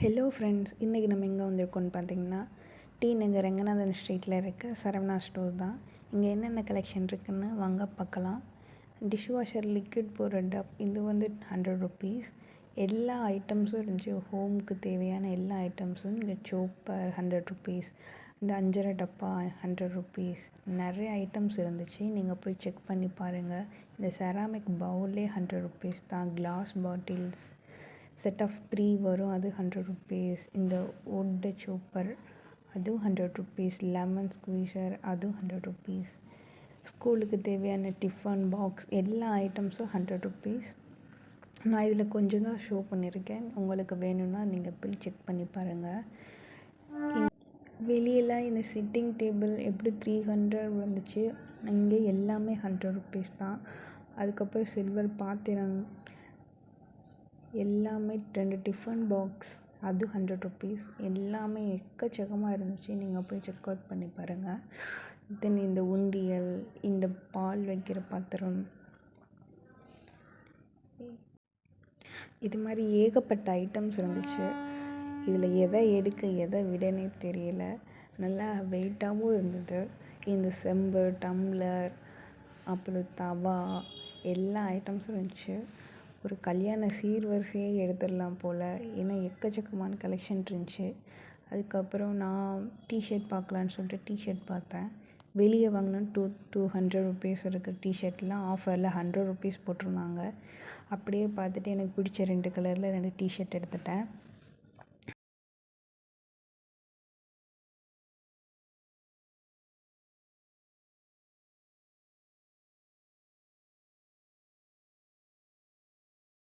Hello friends இன்றைக்கி நம்ம எங்கே வந்திருக்கோம்னு பார்த்தீங்கன்னா டி நகர் ரங்கநாதன் ஸ்ட்ரீட்டில் இருக்க சரவணா ஸ்டோர் தான். இங்கே என்னென்ன கலெக்ஷன் இருக்குதுன்னு வாங்க பார்க்கலாம் டிஷ் வாஷர் லிக்விட் போடுற டப் இது வந்து ஹண்ட்ரட் ருபீஸ் எல்லா ஐட்டம்ஸும் இருந்துச்சு. ஹோமுக்கு தேவையான எல்லா ஐட்டம்ஸும் இங்கே சோப்பர் ஹண்ட்ரட் ருபீஸ் இந்த அஞ்சரை டப்பா ஹண்ட்ரட் ருபீஸ் நிறைய ஐட்டம்ஸ் இருந்துச்சு. நீங்கள் போய் செக் பண்ணி பாருங்கள் இந்த செராமிக் பவுலே ஹண்ட்ரட் ருபீஸ் தான். Glass bottles set of three வரும். அது ஹண்ட்ரட் ருபீஸ் இந்த வுட்டு சூப்பர் அதுவும் ஹண்ட்ரட் ருபீஸ் லெமன் ஸ்குவீஷர் அதுவும் ஹண்ட்ரட் ருபீஸ் ஸ்கூலுக்கு தேவையான டிஃபன் பாக்ஸ் எல்லா ஐட்டம்ஸும் ஹண்ட்ரட் ருபீஸ் நான் இதில் கொஞ்சம் தான் ஷோ பண்ணியிருக்கேன் உங்களுக்கு வேணும்னா நீங்கள் போய் செக் பண்ணி பாருங்கள் வெளியெல்லாம் இந்த சிட்டிங் டேபிள் எப்படி த்ரீ ஹண்ட்ரட் வந்துச்சு? இங்கே எல்லாமே ஹண்ட்ரட் ருபீஸ் தான். அதுக்கப்புறம் சில்வர் பாத்திரம் எல்லாமே ரெண்டு டிஃபன் பாக்ஸ் அது ஹண்ட்ரட் ருபீஸ் எல்லாமே எக்கச்சக்கமாக இருந்துச்சு. நீங்கள் போய் செக் அவுட் பண்ணி பாருங்கள் தென் இந்த உண்டியல் இந்த பால் வைக்கிற பாத்திரம். இது மாதிரி ஏகப்பட்ட ஐட்டம்ஸ் இருந்துச்சு. இதில் எதை எடுக்க எதை விடனே தெரியல. நல்லா வெயிட்டாகவும் இருந்தது. இந்த செம்பு டம்ளர் அப்புறம் தவா எல்லா ஐட்டம்ஸும் இருந்துச்சு. ஒரு கல்யாண சீர்வரிசையே எடுத்துடலாம் போல். ஏன்னா எக்கச்சக்கமான கலெக்ஷன் இருந்துச்சு. அதுக்கப்புறம் நான் டிஷர்ட் பார்க்கலான்னு சொல்லிட்டு டிஷர்ட் பார்த்தேன். வெளியே வாங்கினா டூ டூ ஹண்ட்ரட் ருபீஸ் இருக்கிற டிஷர்ட்லாம் ஆஃபரில் ஹண்ட்ரட் ருபீஸ் போட்டிருந்தாங்க. அப்படியே பார்த்துட்டு எனக்கு பிடிச்ச ரெண்டு கலரில் ரெண்டு டிஷர்ட் எடுத்துட்டேன்.